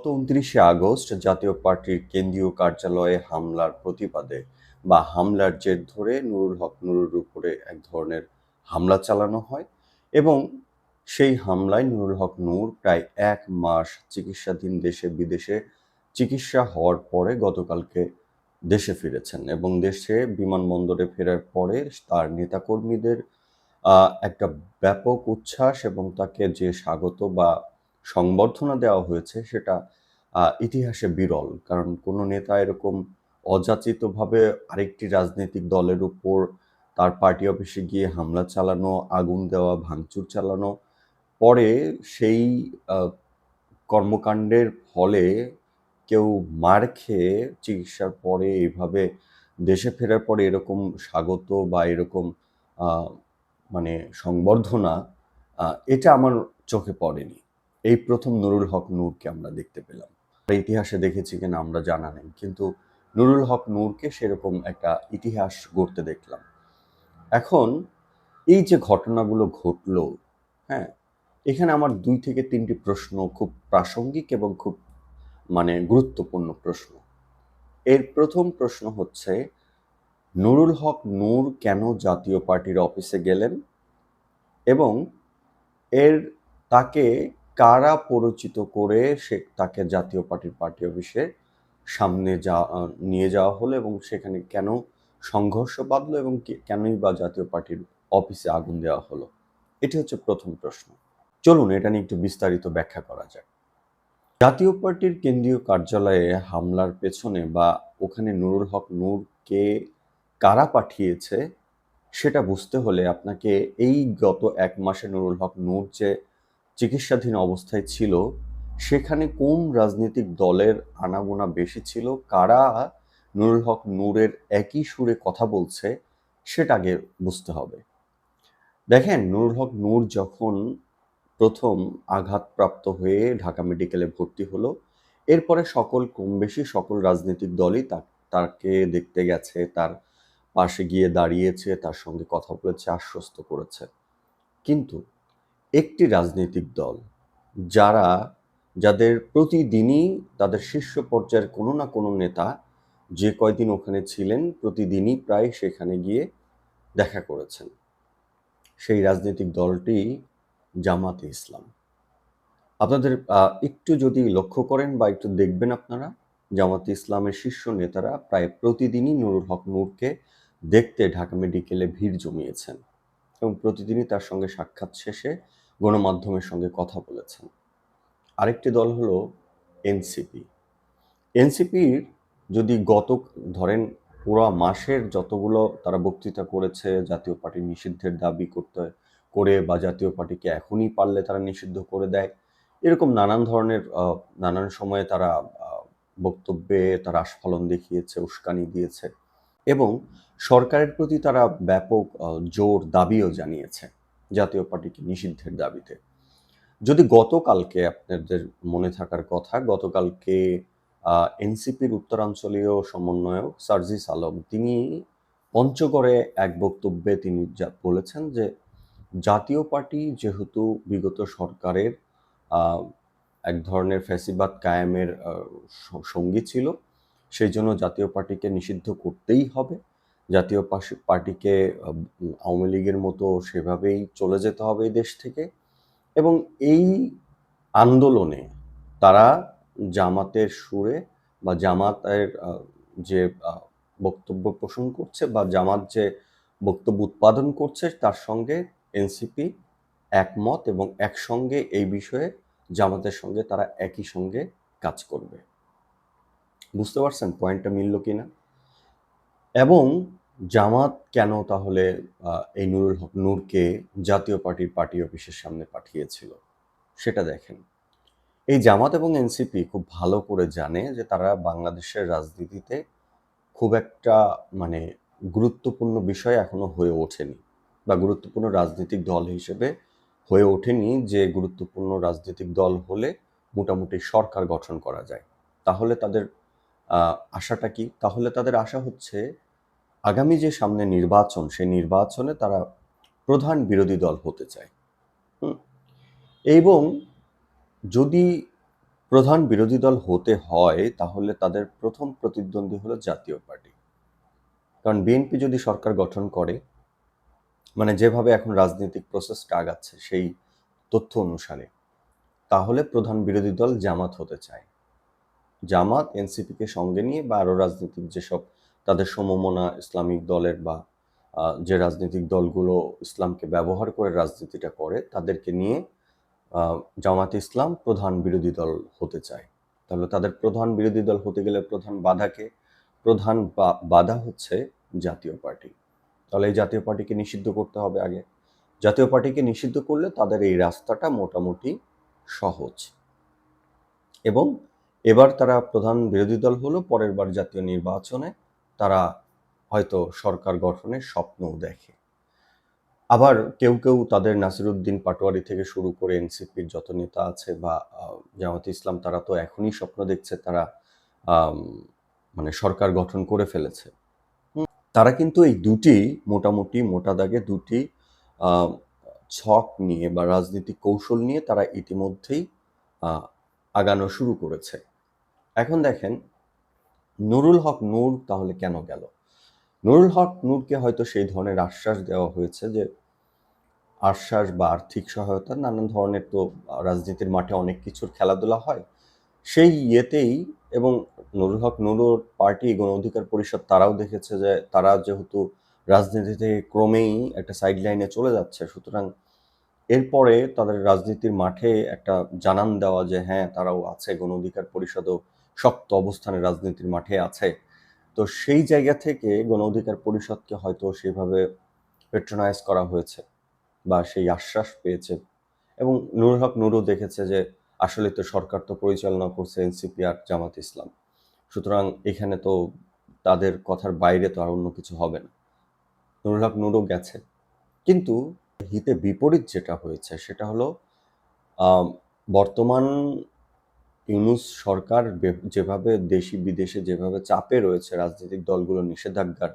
গত উনত্রিশে আগস্ট জাতীয় পার্টির কেন্দ্রীয় কার্যালয়ে হামলার প্রতিবাদে বা হামলার জের ধরে নুরুল হক নুরুর উপরে এক ধরনের হামলা চালানো হয় এবং সেই হামলায় নুরুল হক নূর প্রায় এক মাস চিকিৎসাধীন দেশে বিদেশে চিকিৎসা হওয়ার পরে গতকালকে দেশে ফিরেছেন এবং দেশে বিমানবন্দরে ফেরার পরে তার নেতাকর্মীদের একটা ব্যাপক উচ্ছ্বাস এবং তাকে যে স্বাগত বা সংবর্ধনা দেওয়া হয়েছে সেটা ইতিহাসে বিরল। কারণ কোনো নেতা এরকম অযাচিতভাবে আরেকটি রাজনৈতিক দলের উপর তার পার্টি অফিসে গিয়ে হামলা চালানো, আগুন দেওয়া, ভাঙচুর চালানো, পরে সেই কর্মকাণ্ডের ফলে কেউ মার খেয়ে চিকিৎসার পরে এইভাবে দেশে ফেরার পরে এরকম স্বাগত বা এরকম মানে সংবর্ধনা এটা আমার চোখে পড়েনি। এই প্রথম নুরুল হক নূরকে আমরা দেখতে পেলাম। ইতিহাসে দেখেছি কিনা আমরা জানা নেই, কিন্তু নুরুল হক নূরকে সেরকম একটা ইতিহাস গড়তে দেখলাম। এখন এই যে ঘটনাগুলো ঘটলো হ্যাঁ এখানে আমার দুই থেকে তিনটি প্রশ্ন খুব প্রাসঙ্গিক এবং খুব মানে গুরুত্বপূর্ণ প্রশ্ন। এর প্রথম প্রশ্ন হচ্ছে, নুরুল হক নূর কেন জাতীয় পার্টির অফিসে গেলেন এবং এর তাকে কারা পরিচিত করে সে তাকে জাতীয় পার্টির পার্টি অফিসে সামনে যা নিয়ে যাওয়া হলো এবং সেখানে কেন সংঘর্ষ বাঁধলো এবং কেনই বা জাতীয় পার্টির অফিসে আগুন দেওয়া হলো? এটি হচ্ছে প্রথম প্রশ্ন। চলুন এটা নিয়ে একটু বিস্তারিত ব্যাখ্যা করা যাক। জাতীয় পার্টির কেন্দ্রীয় কার্যালয়ে হামলার পেছনে বা ওখানে নুরুল হক নূরকে কারা পাঠিয়েছে সেটা বুঝতে হলে আপনাকে এই গত এক মাসে নুরুল হক নূর যে চিকিৎসাধীন অবস্থায় ছিল, সেখানে কোন রাজনৈতিক দলের আনাগোনা বেশি ছিল, কারা নুরুল হক নূরের একই সুরে কথা বলছে, সেটা আগে বুঝতে হবে। দেখেন, নুরুল হক নূর যখন প্রথম আঘাতপ্রাপ্ত হয়ে ঢাকা মেডিকেলে ভর্তি হলো, এরপরে সকল, কম বেশি সকল রাজনৈতিক দলই তাকে দেখতে গেছে, তার পাশে গিয়ে দাঁড়িয়েছে, তার সঙ্গে কথা বলেছে, আশ্বস্ত করেছে। কিন্তু একটি রাজনৈতিক দল যারা, যাদের প্রতিদিনই তাদের শীর্ষ পর্যায়ের কোনো না কোনো নেতা যে কয়দিন ওখানে ছিলেন প্রতিদিনই প্রায় সেখানে গিয়ে দেখা করেছেন। সেই রাজনৈতিক দলটি জামাতে ইসলাম। আপনাদের একটু যদি লক্ষ্য করেন বা একটু দেখবেন আপনারা, জামাতে ইসলামের শীর্ষ নেতারা প্রায় প্রতিদিনই নুরুল হক নূরকে দেখতে ঢাকা মেডিকেলে ভিড় জমিয়েছেন এবং প্রতিদিনই তার সঙ্গে সাক্ষাৎ শেষে গণমাধ্যমের সঙ্গে কথা বলেছেন। আরেকটি দল হলো এনসিপি। এনসিপির যদি গত, ধরেন পুরো মাসের যতগুলো তারা বক্তৃতা করেছে, জাতীয় পার্টি নিষিদ্ধের দাবি করতে, করে বা জাতীয় পার্টিকে এখনই পারলে তারা নিষিদ্ধ করে দেয়, এরকম নানান ধরনের নানান সময়ে তারা বক্তব্যে তারা আস্ফলন দেখিয়েছে, উস্কানি দিয়েছে এবং সরকারের প্রতি তারা ব্যাপক জোর দাবিও জানিয়েছে। জাতীয় পার্টিকে নিষিদ্ধের দাবিতে। যদি গতকালকে আপনাদের মনে থাকার কথা, গতকালকে এনসিপির উত্তরাঞ্চলীয় সমন্বয়ক সার্জিস আলম, তিনি পঞ্চগড়ে এক বক্তব্যে তিনি বলেছেন যে, জাতীয় পার্টি যেহেতু বিগত সরকারের এক ধরনের ফ্যাসিবাদ কায়েমের সঙ্গী ছিল, সেই জন্য জাতীয় পার্টিকে নিষিদ্ধ করতেই হবে। জাতীয় পার্টিকে আওয়ামী লীগের মতো সেভাবেই চলে যেতে হবে এই দেশ থেকে। এবং এই আন্দোলনে তারা জামাতের সুরে বা জামাতের যে বক্তব্য পোষণ করছে বা জামাত যে বক্তব্য উৎপাদন করছে, তার সঙ্গে এনসিপি একমত এবং একসঙ্গে এই বিষয়ে জামাতের সঙ্গে তারা একই সঙ্গে কাজ করবে। বুঝতে পারছেন পয়েন্টটা মিলল কিনা? এবং জামাত কেন তাহলে এই নুরুল হক নূরকে জাতীয় পার্টির পার্টি অফিসের সামনে পাঠিয়েছিল? সেটা দেখেন। এই জামাত এবং এনসিপি খুব ভালো করে জানে যে তারা বাংলাদেশের রাজনীতিতে খুব একটা মানে গুরুত্বপূর্ণ বিষয় এখনও হয়ে ওঠেনি বা গুরুত্বপূর্ণ রাজনৈতিক দল হিসেবে হয়ে ওঠেনি যে গুরুত্বপূর্ণ রাজনৈতিক দল হলে মোটামুটি সরকার গঠন করা যায়। তাহলে তাদের আশাটা কি? তাহলে তাদের আশা হচ্ছে আগামী যে সামনে নির্বাচন, সেই নির্বাচনে তারা প্রধান বিরোধী দল হতে চায়। এবং যদি প্রধান বিরোধী দল হতে হয়, তাহলে তাদের প্রথম প্রতিদ্বন্দ্বী হলো জাতীয় পার্টি। কারণ বিএনপি যদি সরকার গঠন করে মানে যেভাবে এখন রাজনৈতিক প্রসেসটা আগাচ্ছে, সেই তথ্য অনুসারে, তাহলে প্রধান বিরোধী দল জামাত হতে চায়। জামাত, এনসিপিকে সঙ্গে নিয়ে বা আরও রাজনৈতিক যেসব তাদের সমমনা ইসলামিক দলের বা যে রাজনৈতিক দলগুলো ইসলামকে ব্যবহার করে রাজনীতিটা করে, তাদেরকে নিয়ে জামাত ইসলাম প্রধান বিরোধী দল হতে চায়। তাহলে তাদের প্রধান বিরোধী দল হতে গেলে প্রধান বাধাকে, প্রধান বাধা হচ্ছে জাতীয় পার্টি। তাহলে এই জাতীয় পার্টিকে নিষিদ্ধ করতে হবে আগে। জাতীয় পার্টিকে নিষিদ্ধ করলে তাদের এই রাস্তাটা মোটামুটি সহজ। এবং এবার তারা প্রধান বিরোধী দল হলো, পরের বার জাতীয় নির্বাচনে তারা হয়তো সরকার গঠনের স্বপ্নও দেখে। আবার কেউ কেউ তাদের নাসিরুদ্দিন পাটোয়ারি থেকে শুরু করে এনসিপির যত নেতা আছে বা জামাত ইসলাম, তারা তো এখনই স্বপ্ন দেখছে তারা মানে সরকার গঠন করে ফেলেছে। তারা কিন্তু এই দুটি মোটামুটি মোটা দাগে দুটি ছক নিয়ে বা রাজনৈতিক কৌশল নিয়ে তারা ইতিমধ্যেই আগানো শুরু করেছে। এখন দেখেন নুরুল হক নূর তাহলে কেন গেল? নুরুল হক নূরকে হয়তো সেই ধরনের আশ্বাস দেওয়া হয়েছে যে আশ্বাস বা আর্থিক সহায়তা, নানান ধরনের তো রাজনীতির মাঠে অনেক কিছুর খেলাধুলা হয়। সেই ইয়েতেই এবং নুরুল হক নুরুর পার্টি গণ অধিকার পরিষদ তারাও দেখেছে যে তারা যেহেতু রাজনীতি থেকে ক্রমেই একটা সাইড লাইনে চলে যাচ্ছে, সুতরাং এরপরে তাদের রাজনীতির মাঠে একটা জানান দেওয়া যে হ্যাঁ তারাও আছে গণ অধিকার পরিষদও শক্ত অবস্থানে রাজনীতির মাঠে আছে। তো সেই জায়গা থেকে গণ অধিকার পরিষদকে হয়তো সেভাবে পেট্রোনাইজ করা হয়েছে বা সেই আশ্বাস পেয়েছে। এবং নুরুল হক নুরও দেখেছে যে আসলে তো সরকার তো পরিচালনা করছে এনসিপি আর জামাত ইসলাম। সুতরাং এখানে তো তাদের কথার বাইরে তো আর অন্য কিছু হবে না। নুরুল হক নুরও গেছে। কিন্তু হিতে বিপরীত যেটা হয়েছে সেটা হলো বর্তমান ইউনুস সরকার যেভাবে দেশি বিদেশে যেভাবে চাপে রয়েছে রাজনৈতিক দলগুলো নিষেধাজ্ঞার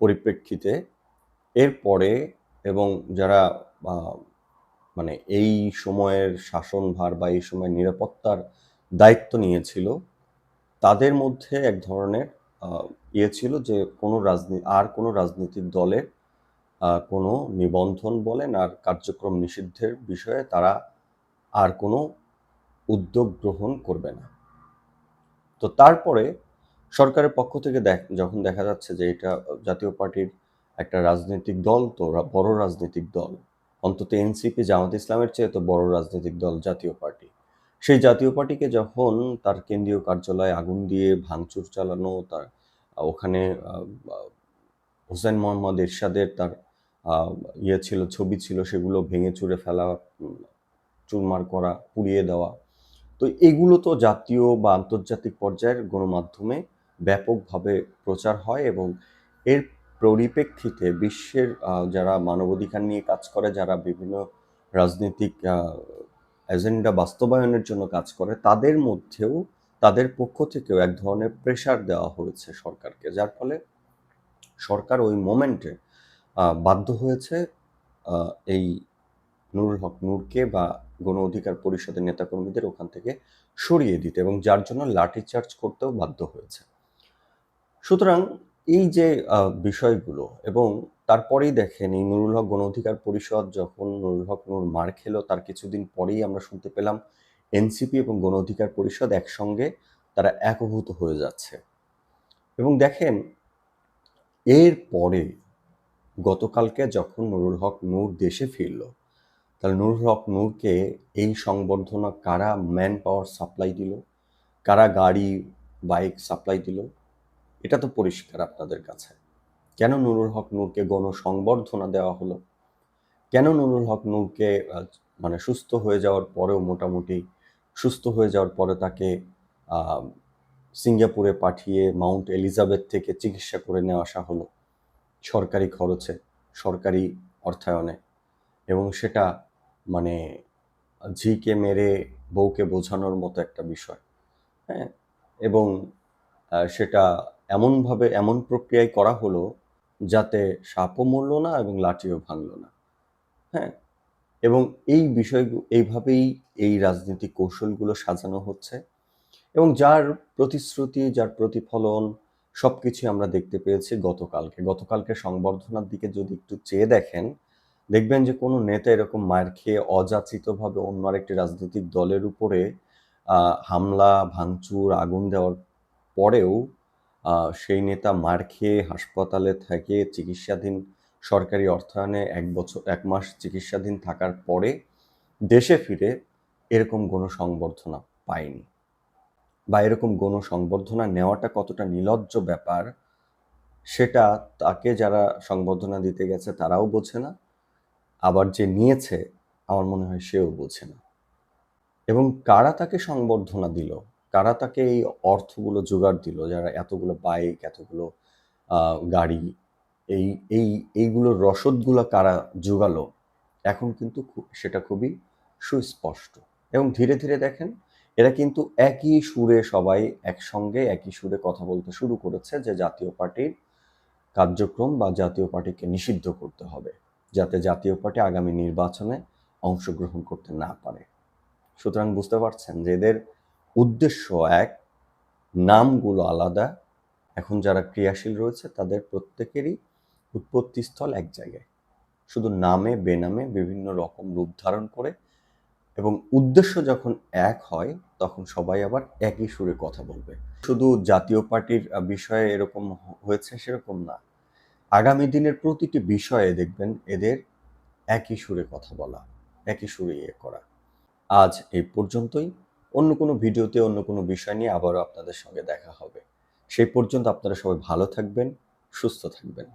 পরিপ্রেক্ষিতে, এরপরে এবং যারা মানে এই সময়ের শাসনভার বা এই সময়ের নিরাপত্তার দায়িত্ব নিয়েছিল, তাদের মধ্যে এক ধরনের ইয়ে ছিল যে কোনো রাজনীতি আর কোনো রাজনৈতিক দলের কোনো নিবন্ধন বলেন আর কার্যক্রম নিষিদ্ধের বিষয়ে তারা আর কোনো উদ্যোগ গ্রহণ করবে না। তো তারপরে সরকারের পক্ষ থেকে দেখ, যখন দেখা যাচ্ছে যে এটা জাতীয় পার্টির একটা রাজনৈতিক দল তো বড় রাজনৈতিক দল। অন্তত এনসিপি, জামাত ইসলামের চেয়ে তো বড় রাজনৈতিক দল জাতীয় পার্টি। সেই জাতীয় পার্টিকে যখন তার কেন্দ্রীয় কার্যালয়ে আগুন দিয়ে ভাঙচুর চালানো, তার ওখানে হোসেন মোহাম্মদ এরশাদের তার ইয়ে ছিল, ছবি ছিল, সেগুলো ভেঙে চুরে ফেলা চুরমার করা, পুড়িয়ে দেওয়া তো এগুলো তো জাতীয় বা আন্তর্জাতিক পর্যায়ের গণমাধ্যমে ব্যাপকভাবে প্রচার হয় এবং এর পরিপ্রেক্ষিতে বিশ্বের যারা মানবাধিকার নিয়ে কাজ করে, যারা বিভিন্ন রাজনৈতিক এজেন্ডা বাস্তবায়নের জন্য কাজ করে, তাদের মধ্যেও, তাদের পক্ষ থেকেও এক ধরনের প্রেশার দেওয়া হয়েছে সরকারকে, যার ফলে সরকার ওই মোমেন্টে বাধ্য হয়েছে এই নুরুল হক নূরকে বা গণ অধিকার পরিষদের নেতাকর্মীদের ওখান থেকে সরিয়ে দিতে এবং যার জন্য লাঠিচার্জ করতেও বাধ্য হয়েছে। সুতরাং এই যে বিষয়গুলো এবং তারপরেই দেখেন এই নুরুল হক গণ অধিকার পরিষদ যখন নুরুল হক নূর মার খেলো, তার কিছুদিন পরেই আমরা শুনতে পেলাম এনসিপি এবং গণ অধিকার পরিষদ একসঙ্গে তারা একভূত হয়ে যাচ্ছে। এবং দেখেন এর পরে গতকালকে যখন নুরুল হক নূর দেশে ফিরল তাহলে নুরুল হক নূরকে এই সংবর্ধনা কারা ম্যান পাওয়ার সাপ্লাই দিল? কারা গাড়ি, বাইক সাপ্লাই দিল? এটা তো পরিষ্কার আপনাদের কাছে। কেন নুরুল হক নূরকে গণসংবর্ধনা দেওয়া হলো? কেন নুরুল হক নূরকে মানে সুস্থ হয়ে যাওয়ার পরেও মোটামুটি, সুস্থ হয়ে যাওয়ার পরে তাকে সিঙ্গাপুরে পাঠিয়ে মাউন্ট এলিজাবেথ থেকে চিকিৎসা করে নিয়ে আসা হলো সরকারি খরচে, সরকারি অর্থায়নে। এবং সেটা মানে ঝিকে মেরে বউকে বোঝানোর মতো একটা বিষয় হ্যাঁ? এবং সেটা এমনভাবে এমন প্রক্রিয়ায় করা হলো যাতে সাপও মরল না এবং লাঠিও ভাঙল না হ্যাঁ? এবং এই বিষয়গুলো এইভাবেই এই রাজনৈতিক কৌশলগুলো সাজানো হচ্ছে এবং যার প্রতিশ্রুতি, যার প্রতিফলন সব কিছুই আমরা দেখতে পেয়েছি গতকালকে। গতকালকে সংবর্ধনার দিকে যদি একটু চেয়ে দেখেন দেখবেন যে কোনো নেতা এরকম মার খেয়ে অযাচিতভাবে অন্য আরেকটি রাজনৈতিক দলের উপরে হামলা, ভাঙচুর, আগুন দেওয়ার পরেও সেই নেতা মার খেয়ে হাসপাতালে থেকে চিকিৎসাধীন সরকারি অর্থায়নে এক বছর, এক মাস চিকিৎসাধীন থাকার পরে দেশে ফিরে এরকম কোনো সংবর্ধনা পায়নি। বা এরকম গণ সংবর্ধনা নেওয়াটা কতটা নিলজ্জ ব্যাপার, সেটা তাকে যারা সংবর্ধনা দিতে গেছে তারাও বোঝে না। আবার যে নিয়েছে, আমার মনে হয় সেও বোঝে না। এবং কারা তাকে সংবর্ধনা দিল? কারা তাকে এই অর্থগুলো জোগাড় দিল? যারা এতগুলো বাইক, এতগুলো গাড়ি, এই এই, এইগুলোর রসদগুলো কারা জোগালো? এখন কিন্তু সেটা খুবই সুস্পষ্ট। এবং ধীরে ধীরে দেখেন, এরা কিন্তু একই সুরে সবাই একসঙ্গে, একই সুরে কথা বলতে শুরু করেছে যে জাতীয় পার্টির কার্যক্রম বা জাতীয় পার্টিকে নিষিদ্ধ করতে হবে। যাতে জাতীয় পার্টি আগামী নির্বাচনে অংশগ্রহণ করতে না পারে। সুতরাং বুঝতে পারছেন যে এদের উদ্দেশ্য এক, নামগুলো আলাদা। এখন যারা ক্রিয়াশীল রয়েছে, তাদের প্রত্যেকেরই উৎপত্তিস্থল এক জায়গায়। শুধু নামে, বেনামে বিভিন্ন রকম রূপ ধারণ করে এবং উদ্দেশ্য যখন এক হয়, তখন সবাই আবার একই সুরে কথা বলবে। শুধু জাতীয় পার্টির বিষয়ে এরকম হয়েছে সেরকম না। আগামী দিনের প্রতিটি বিষয়ে দেখবেন এদের একই সুরে কথা বলা, একই সুরে ইয়ে করা। আজ এই পর্যন্তই। অন্য কোনো ভিডিওতে অন্য কোনো বিষয় নিয়ে আবারও আপনাদের সঙ্গে দেখা হবে। সেই পর্যন্ত আপনারা সবাই ভালো থাকবেন, সুস্থ থাকবেন।